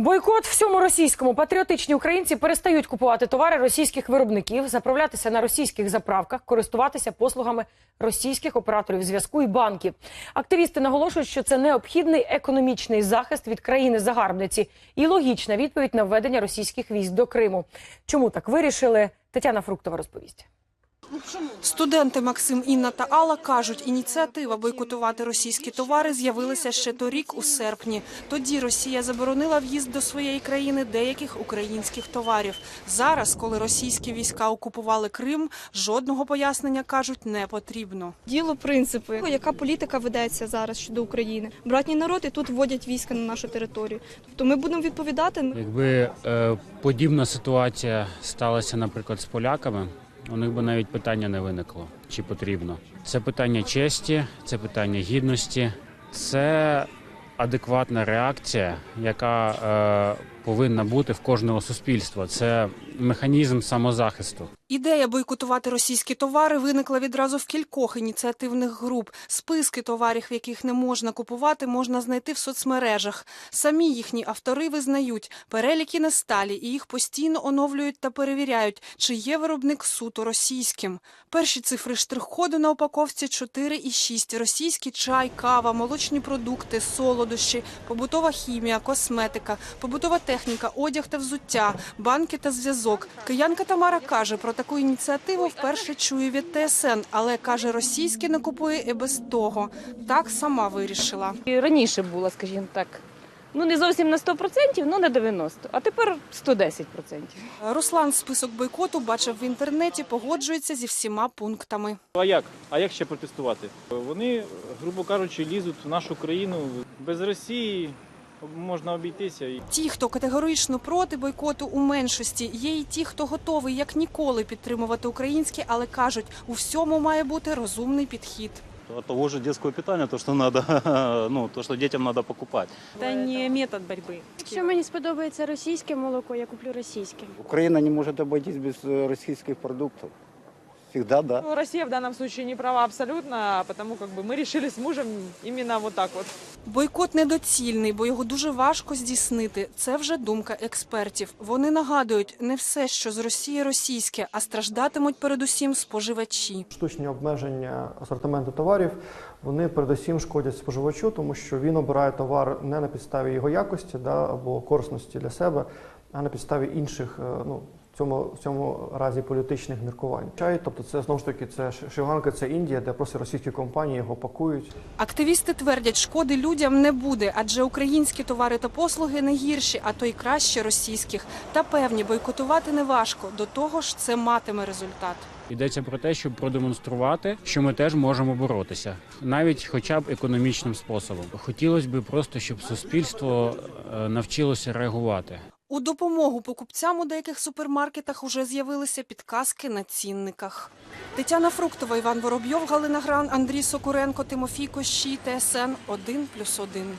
Бойкот всьому російському патріотичні українці перестають купувати товари російських виробників, заправлятися на російських заправках, користуватися послугами російських операторів зв'язку і банків. Активісти наголошують, що це необхідний економічний захист від країни-загарбниці і логічна відповідь на введення російських військ до Криму. Чому так вирішили? Тетяна Фруктова розповість. Студенти Максим, Інна та Алла кажуть, ініціатива бойкотувати російські товари з'явилася ще торік у серпні. Тоді Росія заборонила в'їзд до своєї країни деяких українських товарів. Зараз, коли російські війська окупували Крим, жодного пояснення кажуть не потрібно. Діло принципи, яка політика ведеться зараз щодо України. Братні народи тут вводять війська на нашу територію. Тобто ми будемо відповідати. Якби е, подібна ситуація сталася, наприклад, з поляками, у них би навіть питання не виникло, чи потрібно. Це питання честі, це питання гідності, це адекватна реакція, яка е, повинна бути в кожного суспільства. Це механізм самозахисту. Ідея бойкотувати російські товари виникла відразу в кількох ініціативних груп. Списки товарів, яких не можна купувати, можна знайти в соцмережах. Самі їхні автори визнають, переліки не сталі і їх постійно оновлюють та перевіряють, чи є виробник суто російським. Перші цифри штрих-коду на упаковці 4 і 6. Російський чай, кава, молочні продукти, солодощі, побутова хімія, косметика, побутова техніка, одяг та взуття, банки та зв'язок. Киянка Тамара каже, про таку ініціативу вперше чує від ТСН, але каже, російське не купує і без того. Так сама вирішила. І раніше було, скажімо так. Ну не зовсім на 100%, ну на 90%, а тепер 110%. Руслан список бойкоту бачив в інтернеті, погоджується зі всіма пунктами. А як? А як ще протестувати? Вони, грубо кажучи, лізуть в нашу країну без Росії. Можна обійтися. Ті, хто категорично проти бойкоту у меншості, є і ті, хто готовий як ніколи підтримувати українське, але кажуть, у всьому має бути розумний підхід. От того же детского питания, то, что надо, ну, то, что детям надо покупать. Це не метод боротьби. Якщо мені сподобається російське молоко, я куплю російське. Украина не может обойтись без российских продуктов. Всегда да. Ну, Россия в данном случае не права абсолютно, потому как бы мы решили с мужем именно вот так вот. Бойкот недоцільний, бо його дуже важко здійснити. Це вже думка експертів. Вони нагадують, не все, що з Росії російське, а страждатимуть передусім споживачі. штучні обмеження асортименту товарів вони передусім шкодять споживачу, тому що він обирає товар не на підставі його якості да, або корисності для себе, а на підставі інших, е, ну цьому в цьому разі політичних міркувань. Чай, тобто, це знову ж таки це Ши- це Індія, де просто російські компанії його пакують. Активісти твердять, шкоди людям не буде, адже українські товари та послуги не гірші, а то й краще російських. Та певні бойкотувати не важко. До того ж, це матиме результат. Йдеться про те, щоб продемонструвати, що ми теж можемо боротися, навіть хоча б економічним способом. Хотілося б просто, щоб суспільство е, навчилося реагувати. У допомогу покупцям у деяких супермаркетах уже з'явилися підказки на цінниках. Тетяна Фруктова, Іван Воробйов, Галина Гран, Андрій Сокуренко, Тимофій Кощій, ТСН 1+,1.